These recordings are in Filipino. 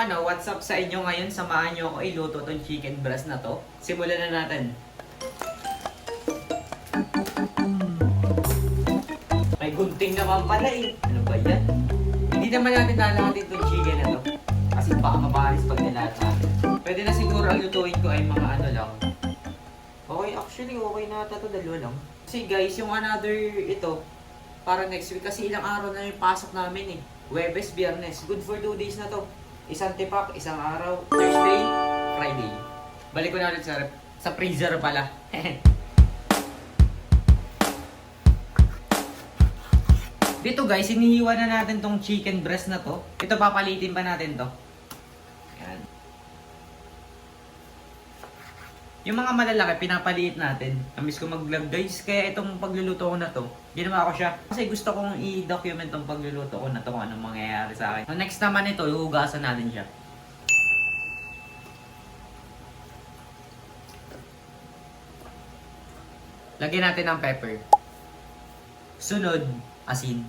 ano, what's up sa inyo ngayon? Samahan nyo ako iluto tong chicken breast na to. Simulan na natin. May gunting naman pala eh. Ano ba yan? Hindi naman natin lalahatin tong chicken na to. Kasi baka mabalis pag nilahat natin. Pwede na siguro ang lutuin ko ay mga ano lang. Okay, actually okay na ata to, dalawa lang. Kasi guys, yung another ito, para next week kasi ilang araw na yung pasok namin eh. Webes, Biyernes. Good for two days na to. Isang tipak, isang araw. Thursday, Friday. Balik ko na ulit sa. Sa freezer pala. Dito guys, inihiwa na natin tong chicken breast na to. Ito papalitin pa natin to. Yan. Yung mga malalaki, pinapaliit natin. Amis ko mag-vlog guys, kaya itong pagluluto ko na to, ginawa ko siya. Kasi gusto kong i-document tong pagluluto ko na to kung anong mangyayari sa akin. So next naman ito, ihugasan natin siya. Lagyan natin ng pepper. Sunod, asin.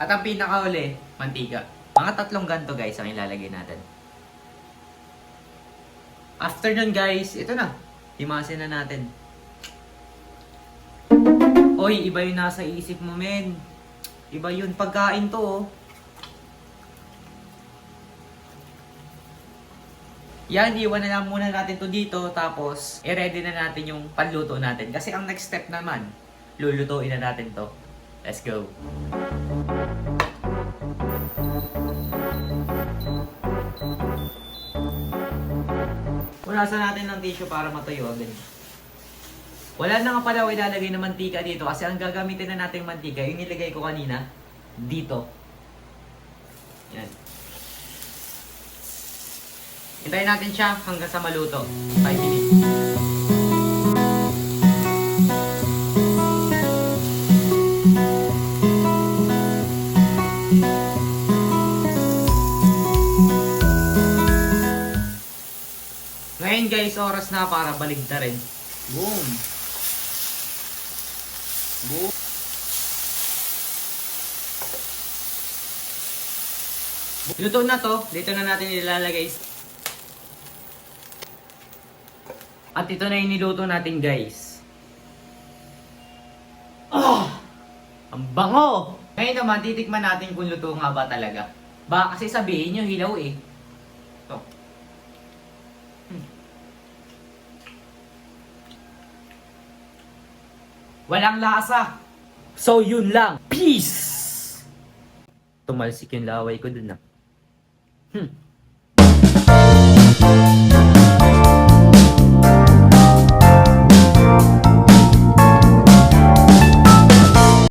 At ang pinakauli, mantika. Mga tatlong ganto guys ang ilalagay natin. After nun guys, ito na. Himasin na natin. Oy, iba yung nasa isip mo men. Iba yun. Pagkain to oh. Yan, iwan na lang muna natin to dito. Tapos, i-ready na natin yung panluto natin. Kasi ang next step naman, lulutuin na natin to. Let's go. Punasan natin ng tissue para matuyo agad. Wala na nga pala ako ilalagay na mantika dito kasi ang gagamitin na nating mantika, yung nilagay ko kanina, dito. Yan. Hintayin natin siya hanggang sa maluto. 5 minutes. Ngayon guys, oras na para baligtarin. Boom! Boom! Luto na to. Dito na natin ilalagay. At ito na yung niluto natin guys. Oh! Ang bango! Ngayon naman, titikman natin kung luto nga ba talaga. Ba, kasi sabihin nyo, hilaw eh. Walang lasa. So yun lang. Peace! Tumalsik yung laway ko dun ah. Hmm.